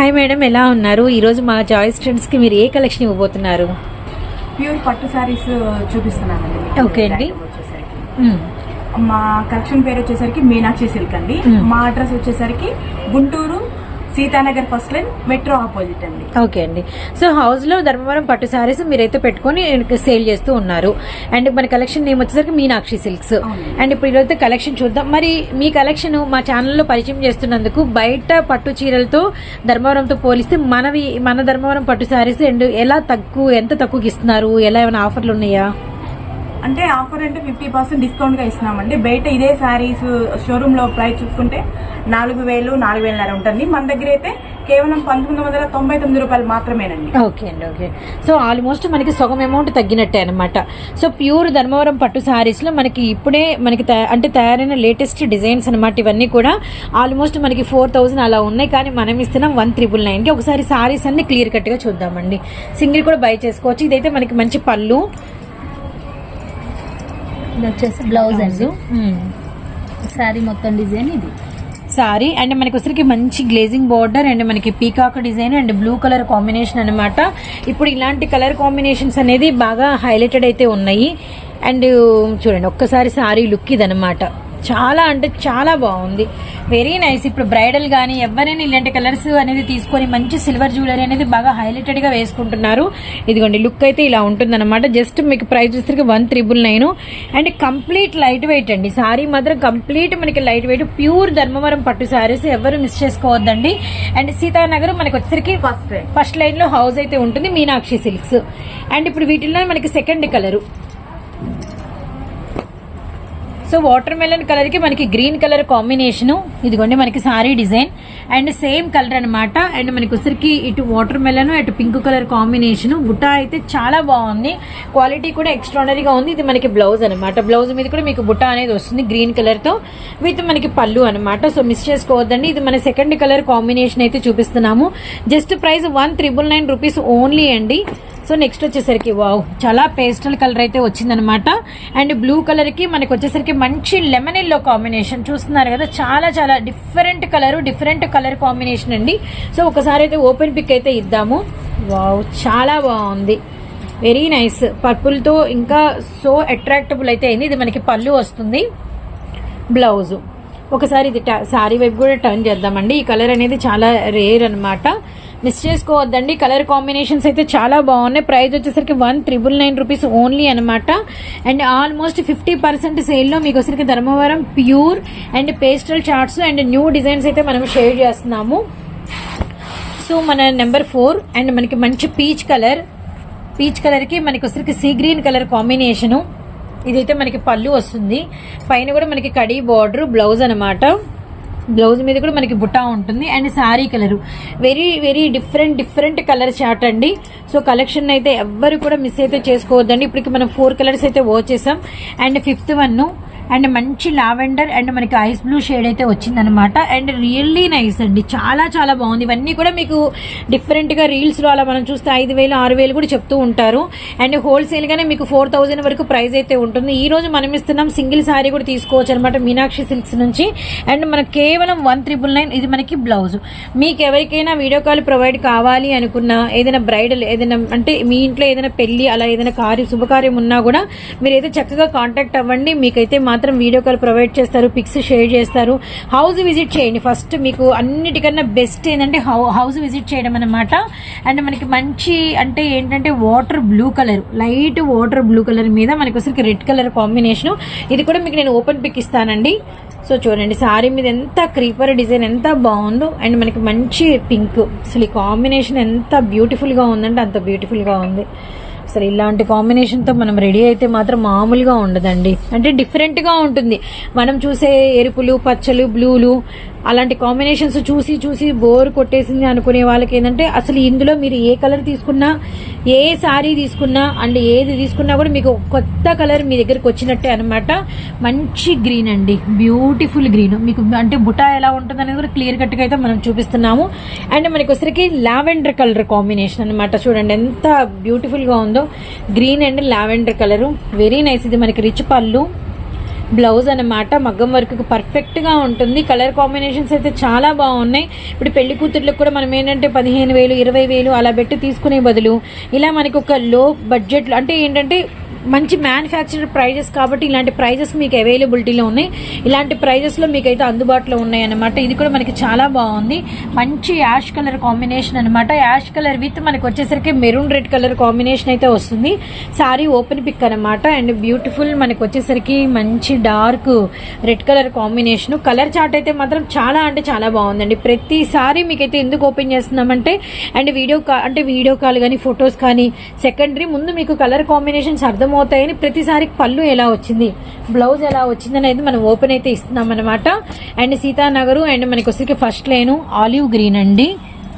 Hi madam ఎలా ఉన్నారు ఈరోజు మా చాయిస్ ఫ్రెండ్స్కి మీరు ఏ కలెక్షన్ ఇవ్వబోతున్నారు ప్యూర్ పట్టు సారీస్ చూపిస్తున్నానండి మీకు. ఓకే అండి. మ్మ్. మా కలెక్షన్ పేరు వచ్చేసరికి మీనాక్షి సిల్క్ అండి మ్మ్. మా అడ్రస్ వచ్చేసరికి Guntur Seethanagar first line metro opposite అండి. ఓకే అండి. సో హౌస్లో ధర్మవరం పట్టు శారీస్ మీరైతే పెట్టుకొని సేల్ చేస్తూ ఉన్నారు. అండ్ మన కలెక్షన్ నేమ్ వచ్చేసరికి మీనాక్షి సిల్క్స్. అండ్ ఇప్పుడు ఈరోజు కలెక్షన్ చూద్దాం. మరి మీ కలెక్షన్ మా ఛానల్లో పరిచయం చేస్తున్నందుకు బయట పట్టు చీరలతో ధర్మవరంతో పోలిస్తే మనవి మన ధర్మవరం పట్టు శారీస్ అండ్ ఎలా తక్కువ ఎంత తక్కువకి ఇస్తున్నారు? ఎలా ఏమైనా ఆఫర్లు ఉన్నాయా? అంటే ఆఫర్ అంటే ఫిఫ్టీ పర్సెంట్ డిస్కౌంట్గా ఇస్తున్నామండి. బయట ఇదే శారీస్ షోరూంలో ప్రైస్ చూసుకుంటే నాలుగు వేలు నాలుగు వేలన్నర ఉంటుంది. మన దగ్గర అయితే కేవలం పంతొమ్మిది వందల తొంభై తొమ్మిది రూపాయలు మాత్రమేనండి. ఓకే అండి ఓకే. సో ఆల్మోస్ట్ మనకి సగం అమౌంట్ తగ్గినట్టే అనమాట సో ప్యూర్ ధర్మవరం పట్టు శారీస్లో మనకి ఇప్పుడే మనకి అంటే తయారైన లేటెస్ట్ డిజైన్స్ అనమాట ఇవన్నీ కూడా ఆల్మోస్ట్ మనకి ఫోర్ థౌజండ్ అలా ఉన్నాయి. కానీ మనం ఇస్తున్నాం వన్ త్రిబుల్ నైన్కి ఒకసారి సారీస్ అన్ని క్లియర్ కట్గా చూద్దామండి. సింగిల్ కూడా బై చేసుకోవచ్చు. ఇదైతే మనకి మంచి పళ్ళు. ఇది వచ్చేసి బ్లౌజ్ అండి. శారీ మొత్తం డిజైన్ ఇది. సారీ అండ్ మనకి వచ్చరికి మంచి గ్లేజింగ్ బార్డర్ అండ్ మనకి peacock design and blue colour combination అన్నమాట. ఇప్పుడు ఇలాంటి కలర్ కాంబినేషన్స్ అనేది బాగా హైలైటెడ్ అయితే ఉన్నాయి. అండ్ చూడండి ఒక్కసారి సారీ లుక్ ఇదనమాట చాలా అంటే చాలా బాగుంది. వెరీ నైస్ ఇప్పుడు బ్రైడల్ కానీ ఎవరైనా ఇలాంటి కలర్స్ అనేది తీసుకొని మంచి సిల్వర్ జ్యువెలరీ అనేది బాగా హైలైటెడ్గా వేసుకుంటున్నారు. ఇదిగోండి లుక్ అయితే ఇలా ఉంటుందన్నమాట. జస్ట్ మీకు ప్రైస్ వచ్చేసరికి one triple nine and complete light weight అండి. సారీ మాత్రం కంప్లీట్ మనకి లైట్ వెయిట్ ప్యూర్ ధర్మవరం పట్టు సారీస్ ఎవరు మిస్ చేసుకోవద్దండి. అండ్ సీతానగర్ మనకి వచ్చేసరికి ఫస్ట్ లైన్ ఫస్ట్ లైన్లో హౌస్ అయితే ఉంటుంది మీనాక్షి సిల్క్స్ అండ్ ఇప్పుడు వీటిలో మనకి second colour so watermelon కలర్కి మనకి గ్రీన్ కలర్ కాంబినేషన్. ఇదిగోండి మనకి sari design. And same colour అనమాట అండ్ మనకి ఉసిరికి ఇటు వాటర్ మెలన్ అటు పింక్ కలర్ కాంబినేషన్. బుట్ట అయితే చాలా బాగుంది. క్వాలిటీ కూడా ఎక్స్ట్రాడనరీగా ఉంది. ఇది మనకి బ్లౌజ్ అనమాట బ్లౌజ్ మీద కూడా మీకు బుట్ట అనేది వస్తుంది గ్రీన్ కలర్తో. విత్ మనకి పళ్ళు అనమాట సో మిస్ చేసుకోవద్దండి. ఇది మన సెకండ్ కలర్ కాంబినేషన్ అయితే చూపిస్తున్నాము. Just price one triple nine rupees only అండి. సో నెక్స్ట్ వచ్చేసరికి వావ్ చాలా పేస్టల్ కలర్ అయితే వచ్చిందనమాట. అండ్ బ్లూ కలర్కి వచ్చేసరికి మంచి లెమన్ ఎల్లో కాంబినేషన్. చూస్తున్నారు కదా చాలా చాలా different colour different colour combination అండి. సో ఒకసారి అయితే ఓపెన్ పిక్ అయితే ఇద్దాము. వావ్ చాలా బాగుంది. Very nice. పర్పుల్తో ఇంకా సో అట్రాక్టబుల్ అయితే అయింది. ఇది మనకి పళ్ళు వస్తుంది. బ్లౌజు. ఒకసారి ఇది సారీ వైపు కూడా టర్న్ చేద్దామండి. ఈ కలర్ అనేది చాలా రేర్ అనమాట మిస్ చేసుకోవద్దండి. కలర్ కాంబినేషన్స్ అయితే చాలా బాగున్నాయి. ప్రైస్ వచ్చేసరికి one triple nine rupees only అనమాట అండ్ ఆల్మోస్ట్ ఫిఫ్టీ పర్సెంట్ సేల్లో మీకు వచ్చరికి Dharmavaram pure and pastel charts and new designs అయితే మనం షేర్ చేస్తున్నాము. సో మన నెంబర్ ఫోర్ అండ్ మనకి మంచి పీచ్ కలర్. పీచ్ కలర్కి మనకి వచ్చరికి సీ గ్రీన్ కలర్ కాంబినేషను. ఇదైతే మనకి పళ్ళు వస్తుంది. పైన కూడా మనకి కడీ బార్డర్ బ్లౌజ్ అనమాట బ్లౌజ్ మీద కూడా మనకి బుటా ఉంటుంది and sari colour. Very very different different colour chart అండి. సో కలెక్షన్ అయితే ఎవ్వరు కూడా మిస్ అయితే చేసుకోవద్దండి. ఇప్పటికి మనం ఫోర్ కలర్స్ అయితే వచ్చేసాం అండ్ ఫిఫ్త్ వన్ అండ్ మంచి లావెండర్ అండ్ మనకి ఐస్ బ్లూ షేడ్ అయితే వచ్చిందనమాట అండ్ రియల్లీ నైస్ అండి. చాలా చాలా బాగుంది. ఇవన్నీ కూడా మీకు డిఫరెంట్గా రీల్స్లో అలా మనం చూస్తే ఐదు వేలు ఆరు వేలు కూడా చెప్తూ ఉంటారు. అండ్ హోల్సేల్ గానే మీకు ఫోర్ థౌజండ్ వరకు ప్రైస్ అయితే ఉంటుంది. ఈ రోజు మనం ఇస్తున్నాం సింగిల్ శారీ కూడా తీసుకోవచ్చు అనమాట మీనాక్షి సిల్క్స్ నుంచి. అండ్ మనకు కేవలం వన్ త్రిబుల్ నైన్ ఇది మనకి బ్లౌజ్ మీకు ఎవరికైనా వీడియో కాల్ ప్రొవైడ్ కావాలి అనుకున్నా ఏదైనా బ్రైడల్ ఏదైనా అంటే మీ ఇంట్లో ఏదైనా పెళ్ళి అలా ఏదైనా కార్యం శుభకార్యం ఉన్నా కూడా మీరు అయితే చక్కగా కాంటాక్ట్ అవ్వండి. మీకైతే మాత్రం మాత్రం వీడియో కాల్ ప్రొవైడ్ చేస్తారు పిక్స్ షేర్ చేస్తారు. హౌస్ విజిట్ చేయండి. ఫస్ట్ మీకు అన్నిటికన్నా బెస్ట్ ఏంటంటే హౌ- హౌస్ విజిట్ చేయడం అనమాట అండ్ మనకి మంచి అంటే ఏంటంటే water blue colour light water blue colour మీద మనకి అసలు రెడ్ కలర్ కాంబినేషన్ ఇది కూడా మీకు నేను ఓపెన్ పిక్ ఇస్తానండి. సో చూడండి సారీ మీద ఎంత క్రీపర్ డిజైన్ ఎంత బాగుందో. అండ్ మనకి మంచి పింక్ అసలు ఈ కాంబినేషన్ ఎంత బ్యూటిఫుల్గా ఉందంటే అంత బ్యూటిఫుల్గా ఉంది. అసలు ఇలాంటి కాంబినేషన్తో మనం రెడీ అయితే మాత్రం మామూలుగా ఉండదండి. అంటే డిఫరెంట్గా ఉంటుంది. మనం చూసే ఎరుపులు పచ్చలు బ్లూలు అలాంటి కాంబినేషన్స్ చూసి చూసి బోర్ కొట్టేసింది అనుకునే వాళ్ళకి ఏంటంటే అసలు ఇందులో మీరు ఏ కలర్ తీసుకున్నా ఏ శారీ తీసుకున్నా అండ్ ఏది తీసుకున్నా కూడా మీకు కొత్త కలర్ మీ దగ్గరికి వచ్చినట్టే అనమాట మంచి గ్రీన్ అండి. బ్యూటిఫుల్ గ్రీన్ మీకు అంటే బుటా ఎలా ఉంటుంది అనేది కూడా క్లియర్ కట్గా అయితే మనం చూపిస్తున్నాము. అండ్ మనకి వచ్చరికి లావెండర్ కలర్ కాంబినేషన్ అనమాట చూడండి ఎంత బ్యూటిఫుల్గా ఉందో. Green and lavender colour very nice ఇది మనకి రిచ్ పళ్ళు. బ్లౌజ్ అన్నమాట. మగ్గం వర్క్కి పర్ఫెక్ట్గా ఉంటుంది. కలర్ కాంబినేషన్స్ అయితే చాలా బాగున్నాయి. ఇప్పుడు పెళ్ళి కూతుర్లకు కూడా మనం ఏంటంటే పదిహేను వేలు ఇరవై వేలు అలా పెట్టి తీసుకునే బదులు ఇలా మనకి ఒక లో బడ్జెట్లో అంటే ఏంటంటే మంచి మ్యానుఫ్యాక్చర్ ప్రైజెస్ కాబట్టి ఇలాంటి ప్రైజెస్ మీకు అవైలబిలిటీలో ఉన్నాయి. ఇలాంటి ప్రైజెస్లో మీకు అయితే అందుబాటులో ఉన్నాయి అనమాట ఇది కూడా మనకి చాలా బాగుంది. మంచి యాష్ కలర్ కాంబినేషన్ అనమాట యాష్ కలర్ విత్ మనకి వచ్చేసరికి మెరూన్ రెడ్ కలర్ కాంబినేషన్ అయితే వస్తుంది. సారీ ఓపెన్ పిక్ అనమాట అండ్ బ్యూటిఫుల్ మనకి వచ్చేసరికి మంచి dark red colour combination colour chart అయితే మాత్రం చాలా అంటే చాలా బాగుందండి. ప్రతిసారి మీకైతే ఎందుకు ఓపెన్ చేస్తున్నామంటే అండ్ వీడియో అంటే వీడియో కాల్ కానీ ఫొటోస్ కానీ సెకండరీ ముందు మీకు కలర్ కాంబినేషన్స్ అర్థమవుతాయని ప్రతిసారి పళ్ళు ఎలా వచ్చింది బ్లౌజ్ ఎలా వచ్చింది అనేది మనం ఓపెన్ అయితే ఇస్తున్నాం అనమాట అండ్ సీతానగరు అండ్ మనకి వచ్చేసరికి ఫస్ట్ లేను ఆలివ్ గ్రీన్ అండి.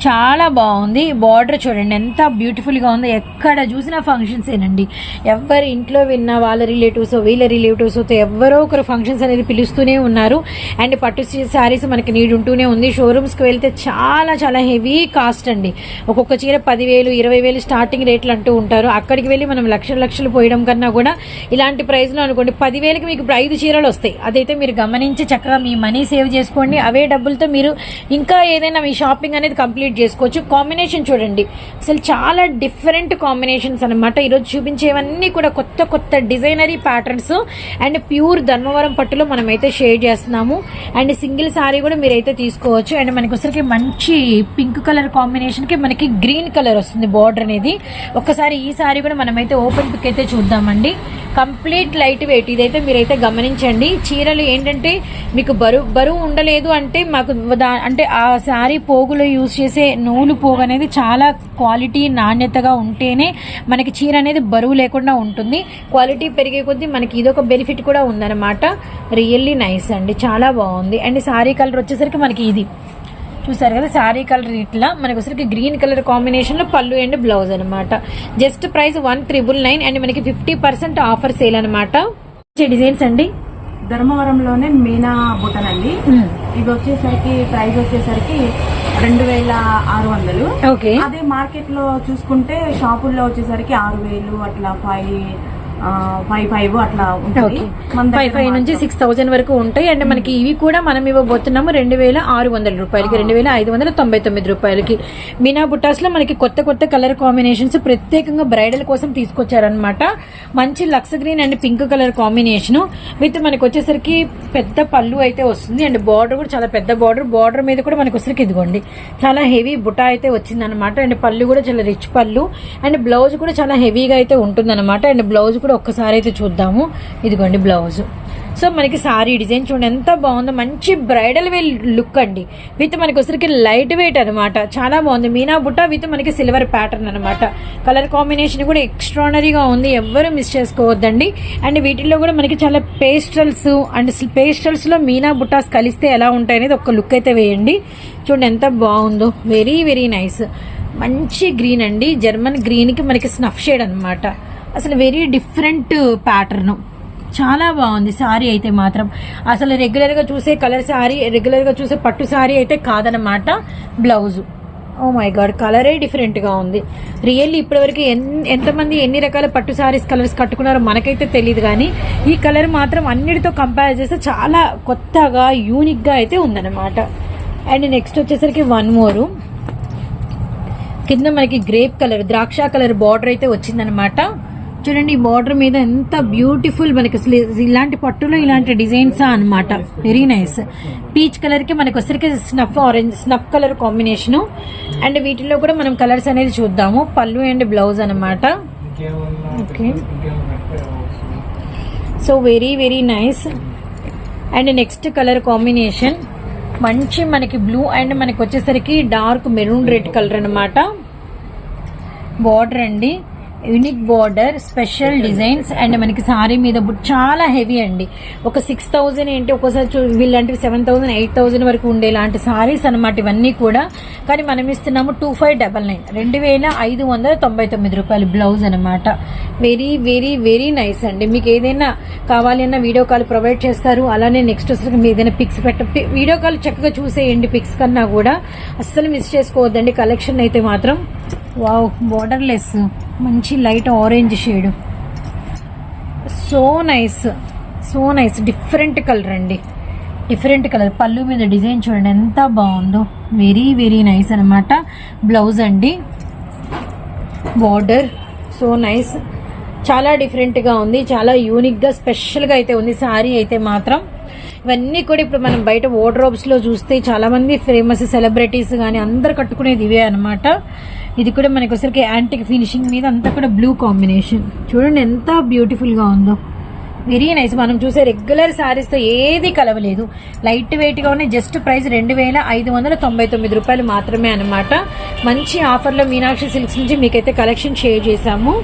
చాలా బాగుంది. బార్డర్ చూడండి ఎంత బ్యూటిఫుల్గా ఉందో. ఎక్కడ చూసినా ఫంక్షన్స్ ఏనండి. ఎవరి ఇంట్లో విన్నా వాళ్ళ రిలేటివ్స్ వీళ్ళ రిలేటివ్స్ ఎవరో ఒకరు ఫంక్షన్స్ అనేది పిలుస్తూనే ఉన్నారు. అండ్ పట్టు శారీస్ మనకి నీడ్ ఉంటూనే ఉంది. షోరూమ్స్కి వెళ్తే చాలా చాలా హెవీ కాస్ట్ అండి. ఒక్కొక్క చీర పదివేలు ఇరవై వేలు స్టార్టింగ్ రేట్లు అంటూ ఉంటారు. అక్కడికి వెళ్ళి మనం లక్షల లక్షలు పోయడం కన్నా కూడా ఇలాంటి ప్రైజ్లో అనుకోండి పదివేలకి మీకు ఇప్పుడు ఐదు చీరలు వస్తాయి. అదైతే మీరు గమనించి చక్కగా మీ మనీ సేవ్ చేసుకోండి. అవే డబ్బులతో మీరు ఇంకా ఏదైనా మీ షాపింగ్ అనేది కంప్లీట్ చేసుకోవచ్చు. కాంబినేషన్ చూడండి. అసలు చాలా డిఫరెంట్ కాంబినేషన్స్ అనమాట ఈరోజు చూపించేవన్నీ కూడా కొత్త కొత్త డిజైనరీ ప్యాటర్న్స్ అండ్ ప్యూర్ ధర్మవరం పట్టులో మనమైతే షేర్ చేస్తున్నాము. అండ్ సింగిల్ సారీ కూడా మీరైతే తీసుకోవచ్చు. అండ్ మనకి వచ్చరికి మంచి పింక్ కలర్ కాంబినేషన్కి మనకి గ్రీన్ కలర్ వస్తుంది బార్డర్ అనేది. ఒక్కసారి ఈ సారీ కూడా మనమైతే ఓపెన్ పిక్ అయితే చూద్దామండి. Complete light weight. ఇదైతే మీరైతే గమనించండి. చీరలు ఏంటంటే మీకు బరువు బరువు ఉండలేదు అంటే మాకు దా- అంటే ఆ శారీ పోగులో యూజ్ చేసే నూలు పోగు అనేది చాలా క్వాలిటీ నాణ్యతగా ఉంటేనే మనకి చీర అనేది బరువు లేకుండా ఉంటుంది. క్వాలిటీ పెరిగే కొద్దీ మనకి ఇదొక బెనిఫిట్ కూడా ఉందన్నమాట. రియల్లీ నైస్ అండి. చాలా బాగుంది. అండ్ శారీ కలర్ వచ్చేసరికి మనకి ఇది. చూసారు కదా శారీ కలర్ ఇట్లా. మనకి వచ్చరికి గ్రీన్ కలర్ కాంబినేషన్లో పళ్ళు అండ్ బ్లౌజ్ అనమాట just price one triple nine and మనకి ఫిఫ్టీ పర్సెంట్ ఆఫర్ సేల్ అనమాట డిజైన్స్ అండి? ధర్మవరంలోనే మీనా బుటన్ అండి. ఇది వచ్చేసరికి ప్రైస్ వచ్చేసరికి రెండు వేల ఆరు వందలు. ఓకే. అదే మార్కెట్లో చూసుకుంటే షాపుల్లో వచ్చేసరికి ఆరు వేలు అట్లా ఫైవ్ ఫైవ్ ఫైవ్ అట్లా ఫైవ్ ఫైవ్ నుంచి సిక్స్ థౌసండ్ వరకు ఉంటాయి. అండ్ మనకి ఇవి కూడా మనం ఇవ్వబోతున్నాము రెండు వేల ఆరు వందల రూపాయలకి రెండు వేల ఐదు వందల తొంభై తొమ్మిది రూపాయలకి. మీనా బుట్టాస్లో మనకి కొత్త కొత్త కలర్ కాంబినేషన్స్ ప్రత్యేకంగా బ్రైడల్ కోసం తీసుకొచ్చారనమాట మంచి Lux green and pink colour combination. With మనకి వచ్చేసరికి పెద్ద పళ్ళు అయితే వస్తుంది. అండ్ బార్డర్ కూడా చాలా పెద్ద బార్డర్. బార్డర్ మీద కూడా మనకి వచ్చేసరికి ఇదిగోండి. చాలా హెవీ బుటా అయితే వచ్చింది అనమాట అండ్ పళ్ళు కూడా చాలా రిచ్ పళ్ళు. అండ్ బ్లౌజ్ కూడా చాలా హెవీగా అయితే ఉంటుంది అనమాట అండ్ బ్లౌజ్ కూడా ఒక్కసారి అయితే చూద్దాము. ఇదిగోండి బ్లౌజ్ సో మనకి సారీ డిజైన్ చూడండి ఎంత బాగుందో. మంచి బ్రైడల్ వేల్ లుక్ అండి. విత్ మనకి వచ్చరికి లైట్ వెయిట్ అనమాట చాలా బాగుంది. మీనా బుట్ట విత్ మనకి సిల్వర్ ప్యాటర్న్ అనమాట కలర్ కాంబినేషన్ కూడా ఎక్స్ట్రానరీగా ఉంది. ఎవ్వరు మిస్ చేసుకోవద్దండి. అండ్ వీటిల్లో కూడా మనకి చాలా పేస్టల్స్ అండ్ పేస్టల్స్లో మీనా బుట్టాస్ కలిస్తే ఎలా ఉంటాయి అనేది ఒక లుక్ అయితే వేయండి. చూడండి ఎంత బాగుందో. వెరీ వెరీ నైస్ మంచి గ్రీన్ అండి. జర్మన్ గ్రీన్కి మనకి స్నఫ్ షేడ్ అనమాట అసలు వెరీ డిఫరెంట్ ప్యాటర్న్ చాలా బాగుంది శారీ అయితే మాత్రం. అసలు రెగ్యులర్గా చూసే కలర్ శారీ రెగ్యులర్గా చూసే పట్టు శారీ అయితే కాదనమాట బ్లౌజు ఓ మై గాడ్ కలరే డిఫరెంట్గా ఉంది. రియల్లీ ఇప్పటివరకు ఎన్- ఎంతమంది ఎన్ని రకాల పట్టు శారీస్ కలర్స్ కట్టుకున్నారో మనకైతే తెలియదు కానీ ఈ కలర్ మాత్రం అన్నిటితో కంపేర్ చేస్తే చాలా కొత్తగా యూనిక్గా అయితే ఉందన్నమాట. అండ్ నెక్స్ట్ వచ్చేసరికి వన్ మోరు కింద మనకి గ్రేప్ కలర్ ద్రాక్ష కలర్ బార్డర్ అయితే వచ్చిందనమాట చూడండి ఈ బార్డర్ మీద ఎంత బ్యూటిఫుల్ మనకి అసలు ఇలాంటి పట్టులో ఇలాంటి డిజైన్స్ అనమాట వెరీ నైస్ పీచ్ కలర్కి మనకు వచ్చరికి snuff orange snuff colour combination and వీటిలో కూడా మనం కలర్స్ అనేది చూద్దాము. పళ్ళు అండ్ బ్లౌజ్ అనమాట okay so very very nice and next colour combination మంచి మనకి బ్లూ అండ్ మనకి వచ్చేసరికి డార్క్ మెరూన్ రెడ్ కలర్ అనమాట బార్డర్ అండి. Unique border special designs and మనకి సారీ మీద చాలా హెవీ అండి. ఒక సిక్స్ థౌజండ్ ఏంటి ఒక్కోసారి చూ- వీళ్ళంటివి సెవెన్ థౌసండ్ ఎయిట్ థౌసండ్ వరకు ఉండే ఇలాంటి సారీస్ అనమాట ఇవన్నీ కూడా. కానీ మనం ఇస్తున్నాము టూ ఫైవ్ డబల్ నైన్. రెండు వేల ఐదు వందల తొంభై తొమ్మిది రూపాయలు బ్లౌజ్ అనమాట వెరీ వెరీ వెరీ నైస్ అండి. మీకు ఏదైనా కావాలి అన్న వీడియో కాల్ ప్రొవైడ్ చేస్తారు. అలానే నెక్స్ట్ వచ్చేసరికి మీ ఏదైనా పిక్స్ పెట్ట వీడియో కాల్ చక్కగా చూసేయండి పిక్స్ కన్నా కూడా. అస్సలు మిస్ చేసుకోవద్దండి. కలెక్షన్ అయితే మాత్రం వావ్ బోర్డర్లెస్ మంచి light orange shade so nice so nice different colour అండి. డిఫరెంట్ కలర్ పళ్ళు మీద డిజైన్ చూడండి ఎంత బాగుందో. వెరీ వెరీ నైస్ అనమాట బ్లౌజ్ అండి. బార్డర్ సో నైస్ చాలా డిఫరెంట్గా ఉంది. చాలా యూనిక్గా స్పెషల్గా అయితే ఉంది. శారీ అయితే మాత్రం. ఇవన్నీ కూడా ఇప్పుడు మనం బయట వార్డ్రోబ్స్లో చూస్తే చాలామంది ఫేమస్ సెలబ్రిటీస్ కానీ అందరు కట్టుకునేది ఇవే అనమాట ఇది కూడా మనకి ఒకసారికి యాంటిక్ ఫినిషింగ్ మీద అంతా కూడా బ్లూ కాంబినేషన్ చూడండి ఎంత బ్యూటిఫుల్గా ఉందో. వెరీ నైస్ మనం చూసే రెగ్యులర్ శారీస్తో ఏది కలవలేదు. లైట్ వెయిట్గా ఉన్నాయి. జస్ట్ ప్రైస్ రెండు వేల ఐదు వందల తొంభై తొమ్మిది రూపాయలు మాత్రమే అనమాట మంచి ఆఫర్లో మీనాక్షి సిల్క్స్ నుంచి మీకైతే కలెక్షన్ షేర్ చేశాము.